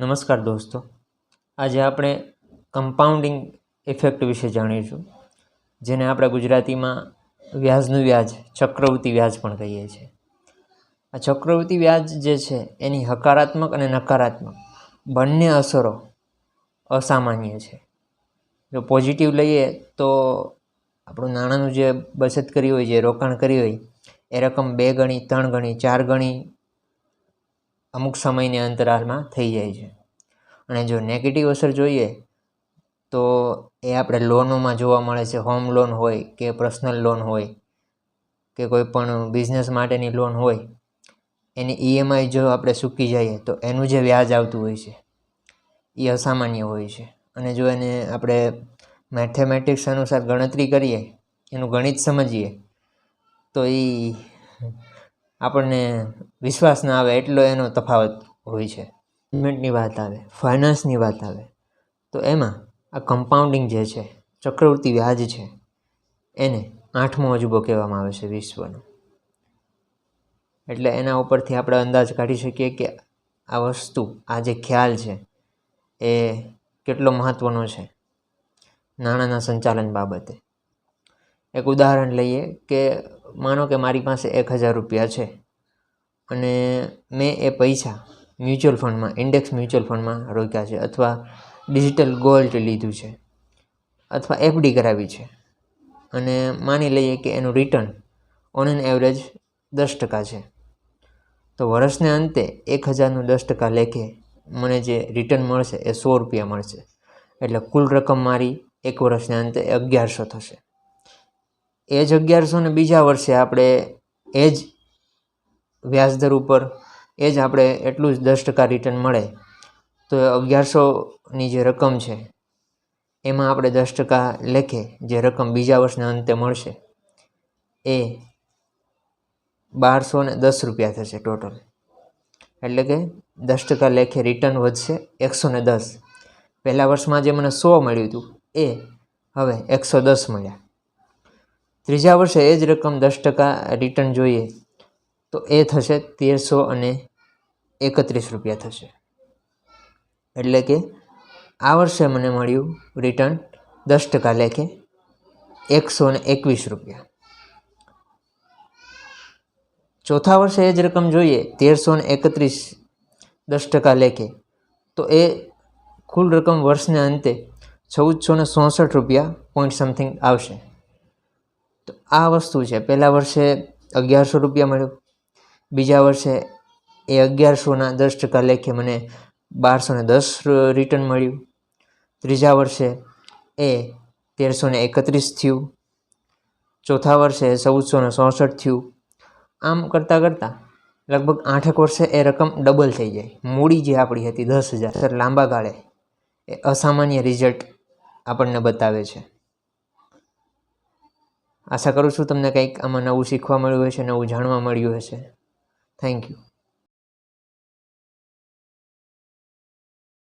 નમસ્કાર દોસ્તો. આજે આપણે કમ્પાઉન્ડિંગ ઇફેક્ટ વિશે જાણીશું, જેને આપણે ગુજરાતીમાં વ્યાજનું વ્યાજ, ચક્રવૃત્તિ વ્યાજ પણ કહીએ છીએ. આ ચક્રવૃત્તિ વ્યાજ જે છે, એની હકારાત્મક અને નકારાત્મક બંને અસરો અસામાન્ય છે. જો પોઝિટિવ લઈએ તો આપણું નાણાંનું જે બચત કરી હોય, જે રોકાણ કરી હોય, એ રકમ બે ગણી, ત્રણ ગણી, ચાર ગણી અમુક સમયની અંતરાલમાં થઈ જાય છે. અને જો નેગેટિવ અસર જોઈએ, તો એ આપણે લોનોમાં જોવા મળે છે. હોમ લોન હોય કે પર્સનલ લોન હોય કે કોઈ પણ બિઝનેસ માટેની લોન હોય, એની ઈએમઆઈ જો આપણે ચૂકી જઈએ, તો એનું જે વ્યાજ આવતું હોય છે, એ અસામાન્ય હોય છે. અને જો એને આપણે મેથેમેટિક્સ અનુસાર ગણતરી કરીએ, એનું ગણિત સમજીએ, તો એ આપણને વિશ્વાસ ના આવે એટલો એનો તફાવત હોય છે. પેમેન્ટની વાત આવે ફાઇનાન્સની વાત આવે, તો એમાં આ કમ્પાઉન્ડિંગ જે છે ચક્રવૃત્તિ વ્યાજ છે, એને આઠમો અજુબો કહેવામાં આવે છે વિશ્વનો. એટલે એના ઉપરથી આપણે અંદાજ કાઢી શકીએ કે આ વસ્તુ, આ જે ખ્યાલ છે, એ કેટલો મહત્ત્વનો છે, નાણાંના સંચાલન બાબતે. એક ઉદાહરણ લઈએ કે માનો કે મારી પાસે એક હજાર રૂપિયા છે અને મેં એ પૈસા મ્યુચ્યુઅલ ફંડમાં, ઇન્ડેક્સ મ્યુચ્યુઅલ ફંડમાં રોક્યા છે અથવા ડિજિટલ ગોલ્ડ લીધું છે અથવા એફડી કરાવી છે. અને માની લઈએ કે એનું રિટર્ન ઓન એન એવરેજ દસ ટકા છે. તો વર્ષને અંતે એક હજારનું દસ ટકા લેખે મને જે રિટર્ન મળશે એ સો રૂપિયા મળશે. એટલે કુલ રકમ મારી એક વર્ષને અંતે અગિયારસો થશે. એ જ અગિયારસો ને બીજા વર્ષે આપણે એ જ વ્યાજદર ઉપર એ જ આપણે એટલું જ દસ ટકા રિટર્ન મળે. તો અગિયારસોની જે રકમ છે, એમાં આપણે દસ ટકા લેખે જે રકમ બીજા વર્ષના અંતે મળશે, એ બારસો ને દસ રૂપિયા થશે ટોટલ એટલે કે દસ ટકા લેખે રિટર્ન વધશે એકસો ને દસ. પહેલાં વર્ષમાં જે મને સો મળ્યું હતું, એ હવે એકસો દસ મળ્યા. ત્રીજા વર્ષે એ જ રકમ દસ ટકા રિટર્ન જોઈએ, તો એ થશે તેરસો અને એકત્રીસ રૂપિયા થશે. એટલે કે આ વર્ષે મને મળ્યું રિટર્ન દસ ટકા લેખે એકસો ને એકવીસ રૂપિયા. ચોથા વર્ષે એ જ રકમ જોઈએ, તેરસો ને એકત્રીસ દસ ટકા લેખે, તો એ કુલ રકમ વર્ષને અંતે ચૌદસો ને રૂપિયા પોઈન્ટ સમથિંગ આવશે. તો આ વસ્તુ છે. પહેલાં વર્ષે અગિયારસો રૂપિયા મળ્યું. બીજા વર્ષે એ અગિયારસોના દસ ટકા લેખે મને બારસો ને દસ રિટર્ન મળ્યું. ત્રીજા વર્ષે એ તેરસો ને એકત્રીસ થયું. ચોથા વર્ષે ચૌદસો ને ચોસઠ થયું. આમ કરતાં કરતાં લગભગ આઠેક વર્ષે એ રકમ ડબલ થઈ જાય. મૂડી જે આપણી હતી દસ હજાર, સર, લાંબા ગાળે, એ અસામાન્ય રિઝલ્ટ આપણને બતાવે છે. આશા કરું છું તમને કંઈક આમાં નવું શીખવા મળ્યું હશે, નવું જાણવા મળ્યું હશે. Thank you